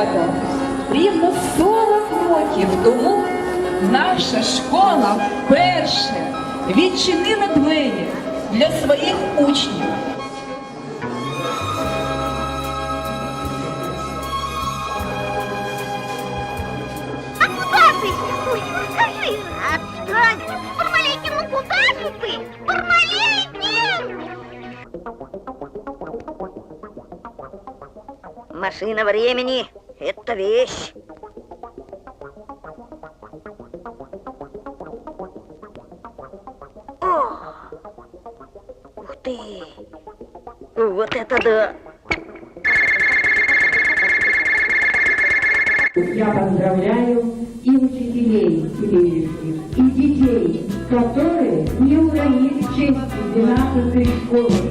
Сьогодні особливе свято. Рівно 40 років тому наша школа вперше відчинила двері для своїх учнів. А куда ты? Ой, скажи. Отстань. Пармалейки, ну куда же ты? Пармалейки! Машина времени — это вещь. О! Ух ты! Вот это да! Я поздравляю и учителей Киреевских, и детей, которые не уронили честь 12 школы.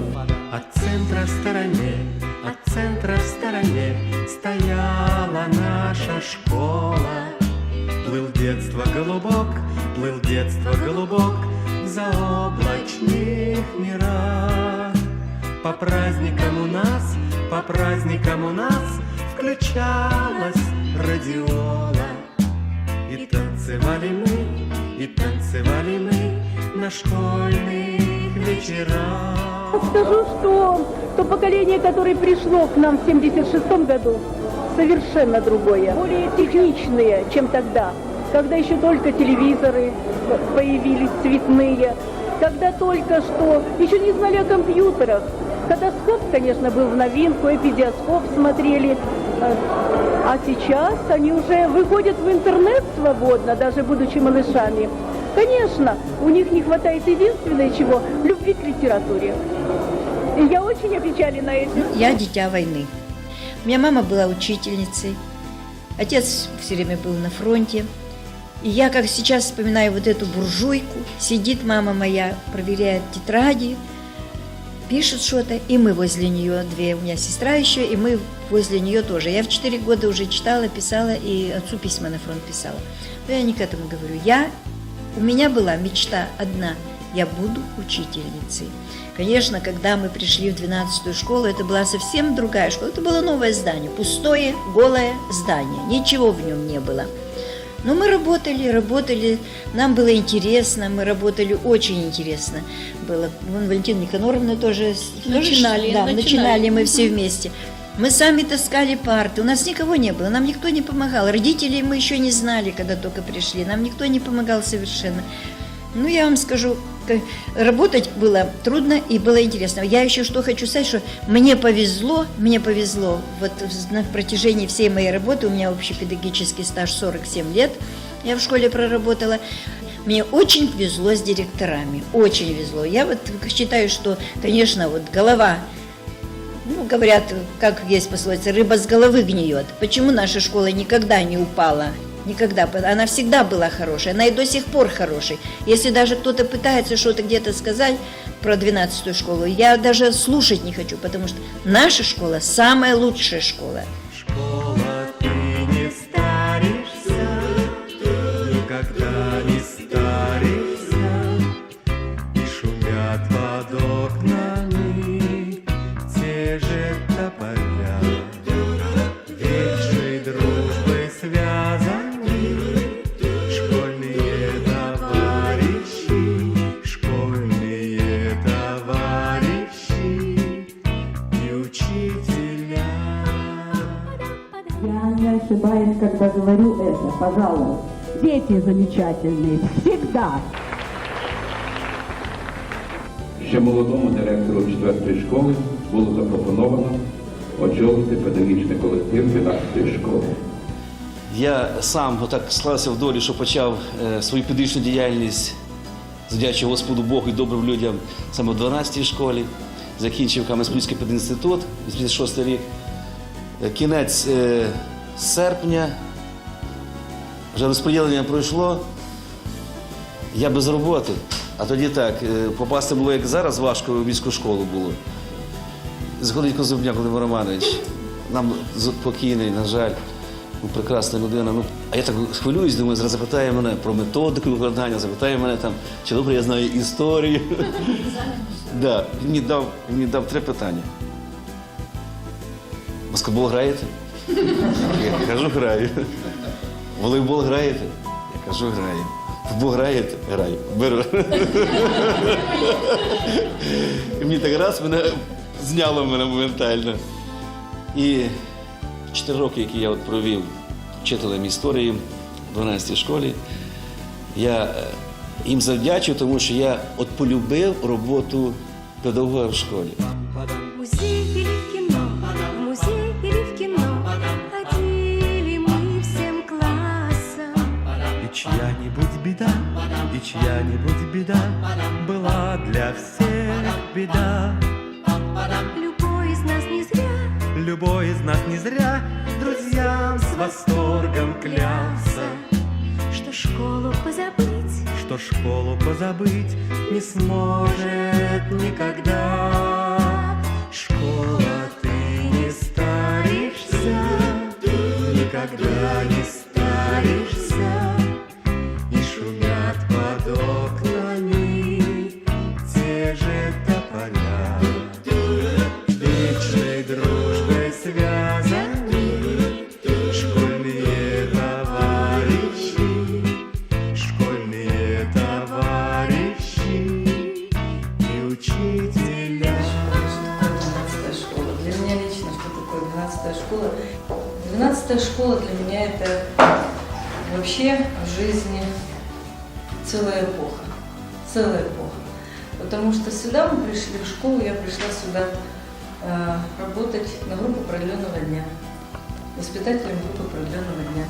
По праздникам у нас, по праздникам у нас Включалась радиола. И танцевали мы, и танцевали мы На школьных вечерах. Скажу, что то поколение, которое пришло к нам в 76 году, совершенно другое. Более техничные, чем тогда, когда еще только телевизоры появились цветные, когда только что еще не знали о компьютерах. Катаскоп, конечно, был в новинку, эпидиоскоп смотрели. А сейчас они уже выходят в интернет свободно, даже будучи малышами. Конечно, у них не хватает единственное чего – любви к литературе. И я очень опечалена этим. Я дитя войны. У меня мама была учительницей, отец все время был на фронте. И я, как сейчас вспоминаю вот эту буржуйку, сидит мама моя, проверяет тетради, пишет что-то, и мы возле нее, две, у меня сестра еще, и мы возле нее тоже. Я в 4 года уже читала, писала, и отцу письма на фронт писала. Но я не к этому говорю. Я, у меня была мечта одна, я буду учительницей. Конечно, когда мы пришли в 12 школу, это была совсем другая школа. Это было новое здание, пустое, голое здание. Ничего в нем не было. Но мы работали, работали, нам было интересно, мы работали очень интересно. Было. Вон Валентина Никаноровна тоже Начинали, да, начинали. начинали мы все вместе. Мы сами таскали парты, у нас никого не было, нам никто не помогал. Родителей мы еще не знали, когда только пришли, нам никто не помогал совершенно. Ну, я вам скажу, работать было трудно и было интересно. Я еще что хочу сказать, что мне повезло, мне повезло. Вот на протяжении всей моей работы, у меня общий педагогический стаж 47 лет, я в школе проработала. Мне очень повезло с директорами, очень везло. Я вот считаю, что, конечно, вот голова ну, говорят, как есть пословица, рыба с головы гниет. Почему наша школа никогда не упала? Никогда. Она всегда была хорошей. Она и до сих пор хорошей. Если даже кто-то пытается что-то где-то сказать про 12 школу, я даже слушать не хочу, потому что наша школа самая лучшая. Школа, когда это, пожалуй. Дети замечательные, всегда. Ще молодому директору 4 школи було запропоновано очолити педагогічний колектив 12 школи. Я сам отак склався в долі, що почав е, свою педагогічну діяльність, завдячуючи Господу Богу і добрим людям саме в 12-й школі. Закінчив Кам'янець-Подільський пединститут, 86 рік. Е, Кінець е, серпня, вже розподілення пройшло. Я без роботи. А тоді так, е, попасти було як зараз важко в міську школу було. Заходить Козубняк Володимир Романович, нам покійний, на жаль, ну, прекрасна людина. Ну, а я так хвилююсь, думаю, зараз запитає мене про методику викладання, запитає мене там, чи добре я знаю історію. да, він мені дав, він мені дав три питання. Баскетбол граєте? Я кажу, граю. Волейбол граєте? Я кажу, граю. Футбол граєте? Граю. Беру. І мені так раз мене зняло мене моментально. І чотири роки, які я от провів вчителем історії в 12 школі, я е, їм завдячую, тому що я от полюбив роботу педагога в школі. Чья-нибудь беда Была для всех беда. Любой из нас не зря. Любой из нас не зря Друзьям с восторгом клялся. Что школу позабыть, Что школу позабыть не сможет никогда. Школа, ты не старишься Никогда не старишься окнами те же тополя Вечной дружбой связаны Школьные товарищи Школьные товарищи И учителя 12 школа. Для меня лично, что такое 12 школа? 12 школа для меня это вообще в жизни целая эпоха. Целая эпоха. Потому что сюда мы пришли, в школу я пришла сюда э, работать на группу продленного дня. Воспитателем группы продленного дня.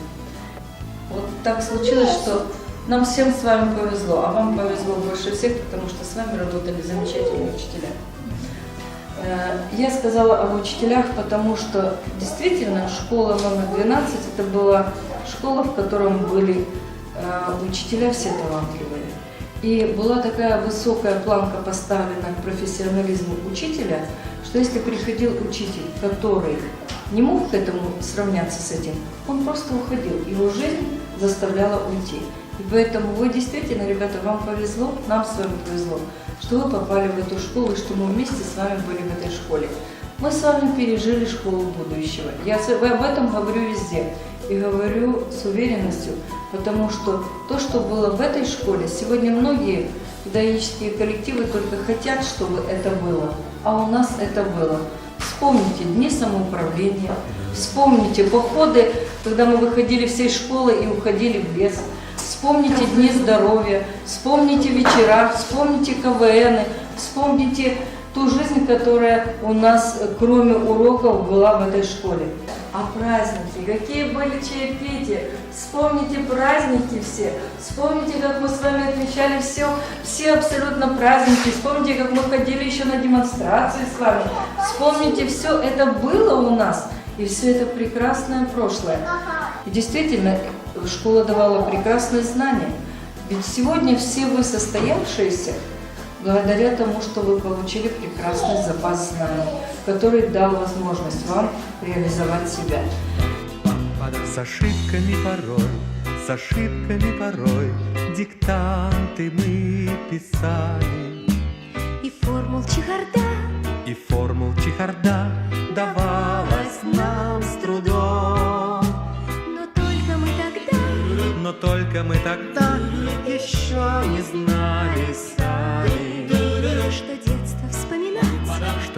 Вот так случилось, что нам всем с вами повезло, а вам повезло больше всех, потому что с вами работали замечательные учителя. Э, Я сказала об учителях, потому что действительно школа номер 12 это была школа, в котором были учителя все талантливые. И была такая высокая планка поставлена к профессионализму учителя, что если приходил учитель, который не мог к этому сравняться с этим, он просто уходил. Его жизнь заставляла уйти. И поэтому вы действительно, ребята, вам повезло, нам с вами повезло, что вы попали в эту школу и что мы вместе с вами были в этой школе. Мы с вами пережили школу будущего. Я об этом говорю везде и говорю с уверенностью, потому что то, что было в этой школе, сегодня многие педагогические коллективы только хотят, чтобы это было, а у нас это было. Вспомните дни самоуправления, вспомните походы, когда мы выходили всей школы и уходили в лес. Вспомните дни здоровья, вспомните вечера, вспомните КВН, вспомните ту жизнь, которая у нас, э, кроме уроков, была в этой школе. А праздники, какие были чаепития, вспомните праздники все, вспомните, как мы с вами отмечали все, все абсолютно праздники, вспомните, как мы ходили еще на демонстрации с вами, вспомните, все это было у нас, и все это прекрасное прошлое. И действительно, школа давала прекрасные знания. Ведь сегодня все вы состоявшиеся благодаря тому, что вы получили прекрасный запас знаний, который дал возможность вам реализовать себя. С ошибками порой, с ошибками порой. Диктанты мы писали. И формул чехарда, И формул чехарда давалась нам с трудом. Но только мы тогда. Но только мы тогда еще не знали сами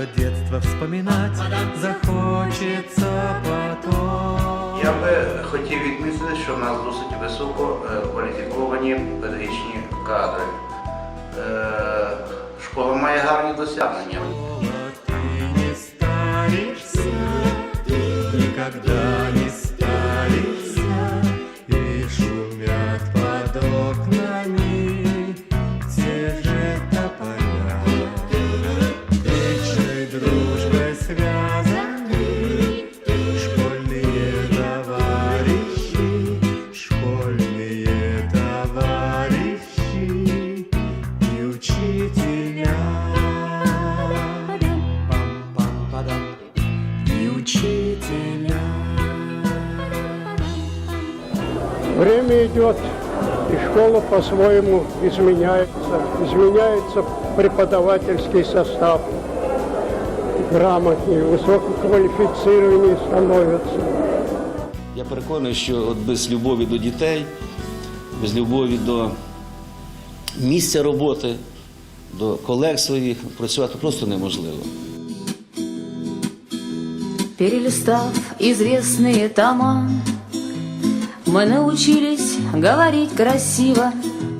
Что детство вспоминать захочется потом Я би хотів відмітити, що в нас досить високо е, кваліфіковані педагогічні кадри. Е, Школа має гарні досягнення. Время идет, и школа по-своему изменяется. Изменяется преподавательский состав. грамотні, висококваліфіціровані становляться. Я переконаний, що от без любові до дітей, без любові до місця роботи, до колег своїх працювати просто неможливо. Перелистав известные тома, мы научились говорить красиво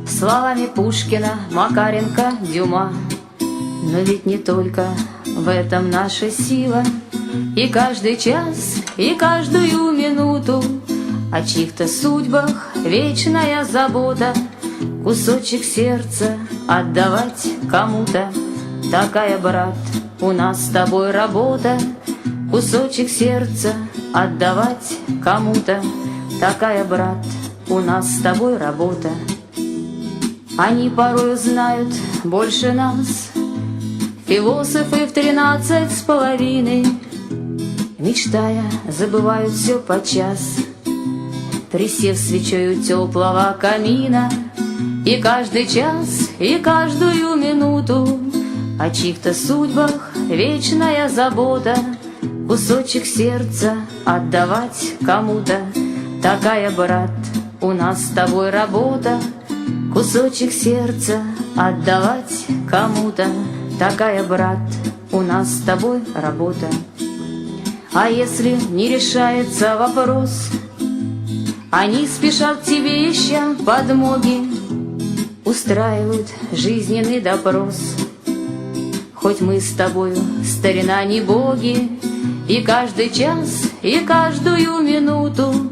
словами Пушкина, Макаренко, Дюма. Но ведь не только в этом наша сила, и каждый час, и каждую минуту о чьих-то судьбах вечная забота, кусочек сердца отдавать кому-то. Такая, брат, у нас с тобой работа, Кусочек сердца отдавать кому-то. Такая, брат, у нас с тобой работа. Они порой знают больше нас, Философы в тринадцать с половиной, Мечтая, забывают все подчас, Присев свечой у теплого камина, И каждый час, и каждую минуту О чьих-то судьбах вечная забота, Кусочек сердца отдавать кому-то. Такая, брат, у нас с тобой работа, Кусочек сердца отдавать кому-то. Такая, брат, у нас с тобой работа. А если не решается вопрос, Они спешат тебе ища подмоги, Устраивают жизненный допрос. Хоть мы с тобою, старина, не боги, И каждый час, и каждую минуту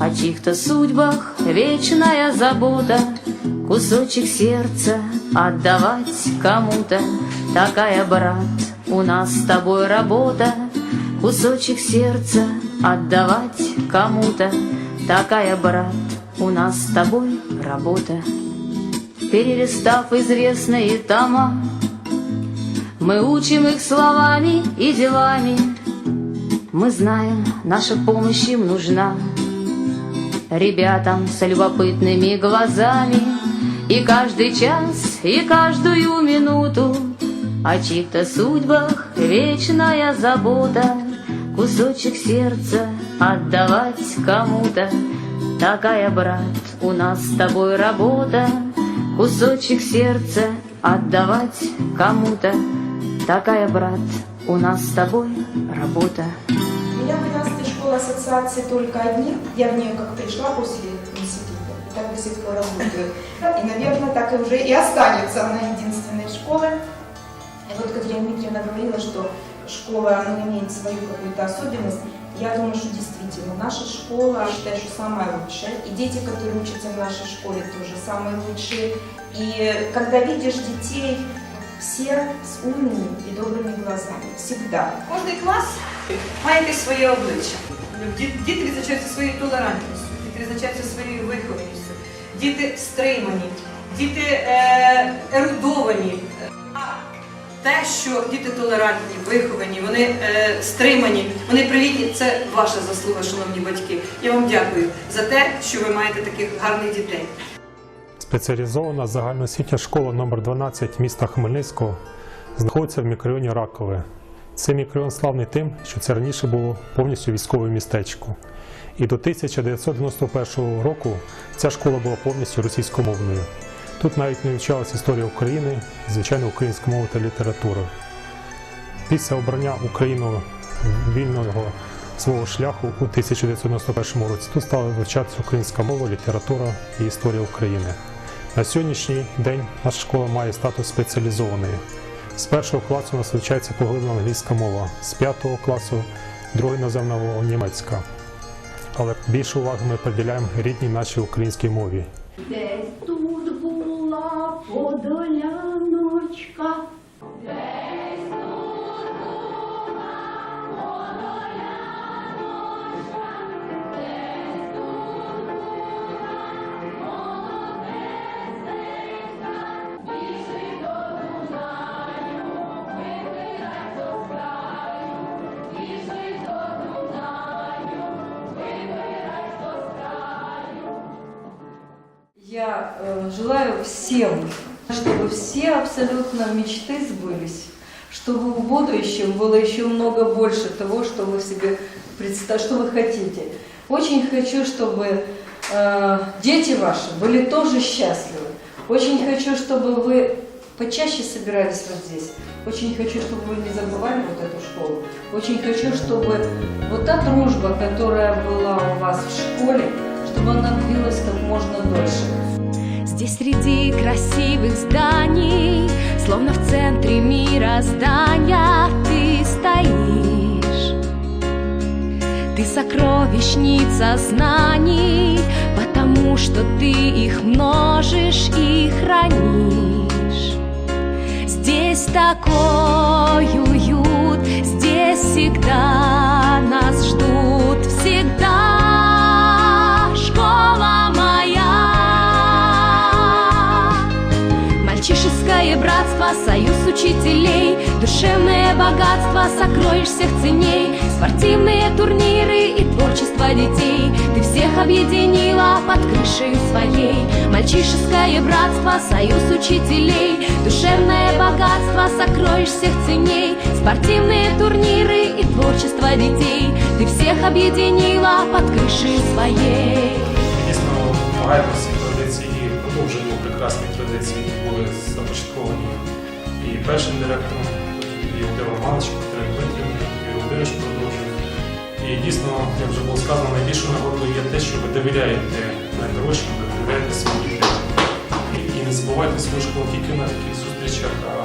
О чьих-то судьбах вечная забота, Кусочек сердца отдавать кому-то. Такая, брат, у нас с тобой работа, Кусочек сердца отдавать кому-то. Такая, брат, у нас с тобой работа. Перелистав известные тома, мы учим их словами и делами. Мы знаем, наша помощь им нужна. Ребятам с любопытными глазами И каждый час, и каждую минуту О чьих-то судьбах вечная забота Кусочек сердца отдавать кому-то Такая, брат, у нас с тобой работа Кусочек сердца отдавать кому-то Такая, брат, у нас с тобой работа. У меня 12 школа ассоциации только одни. Я в нее как пришла после института, так до сих пор работаю. И, наверное, так и уже и останется она единственной школой. И вот Катерина Дмитриевна говорила, что школа она имеет свою какую-то особенность. Я думаю, что действительно наша школа, считаю, что самая лучшая. И дети, которые учатся в нашей школе, тоже самые лучшие. И когда видишь детей, все с умными и добрыми глазами. Всегда. Кожний клас має своє обличчя. Ді- Діти відзначаються своєю толерантністю, діти відзначаються своєю вихованістю, діти стримані, діти е, ерудовані. А те, що діти толерантні, виховані, вони е, стримані, вони привітні, це ваша заслуга, шановні батьки. Я вам дякую за те, що ви маєте таких гарних дітей. Спеціалізована загальноосвітня школа номер 12 міста Хмельницького знаходиться в мікрорайоні Ракове. Цей мікрорайон славний тим, що це раніше було повністю військове містечко. І до 1991 року ця школа була повністю російськомовною. Тут навіть не вивчалася історія України, звичайно, українська мова та література. Після обрання Україною вільного свого шляху у 1991 році тут стала вивчатися українська мова, література і історія України. На сьогоднішній день наша школа має статус спеціалізованої. З першого класу нас вивчається поглибна англійська мова, з п'ятого класу друга іноземна мова німецька. Але більше уваги ми приділяємо рідній нашій українській мові. Десь тут була подоляночка, желаю всем, чтобы все абсолютно мечты сбылись, чтобы в будущем было еще много больше того, что вы себе представ... что вы хотите. Очень хочу, чтобы э, дети ваши были тоже счастливы. Очень хочу, чтобы вы почаще собирались вот здесь. Очень хочу, чтобы вы не забывали вот эту школу. Очень хочу, чтобы вот та дружба, которая была у вас в школе, чтобы она длилась как можно дольше. Здесь среди красивых зданий, словно в центре мироздания, ты стоишь. Ты сокровищница знаний, потому что ты их множишь и хранишь. Здесь такой уют, здесь всегда нас ждут, учителей, душевное богатство, сокроешь всех ценей, спортивные турниры и творчество детей. Ты всех объединила под крышей своей. Мальчишеское братство, союз учителей, душевное богатство, сокроешь всех ценей, спортивные турниры и творчество детей. Ты всех объединила под крышей своей. Дійсно, допомагаємо всі традиції і продовжуємо прекрасні традиції, які були започатковані і першим директором, і Володимиром Романовичем, Катериною Дмитрівною, і Володимирович продовжує. І дійсно, як вже було сказано, найбільшою нагородою є те, що ви довіряєте найдорожчим, ви довіряєте своїм і не забувайте свою школу тільки на таких зустрічах, а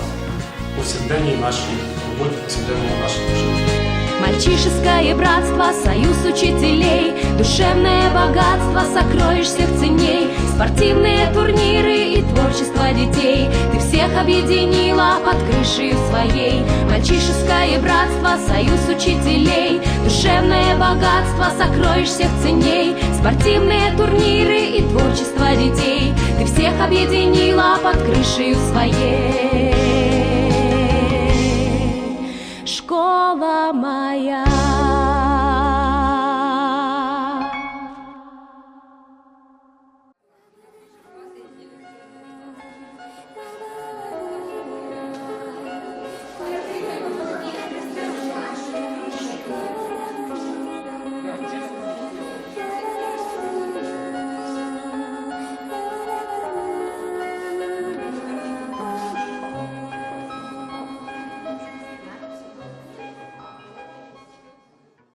повсякденній нашій роботі, повсякденній нашій житті. Мальчишеское братство, союз учителей, душевное богатство, сокроешь всех ценей, спортивные турниры и творчество детей. Ты всех объединила под крышей своей. Мальчишеское братство, союз учителей, душевное богатство, сокроешь всех ценей, спортивные турниры и творчество детей. Ты всех объединила под крышей своей. Школа моя.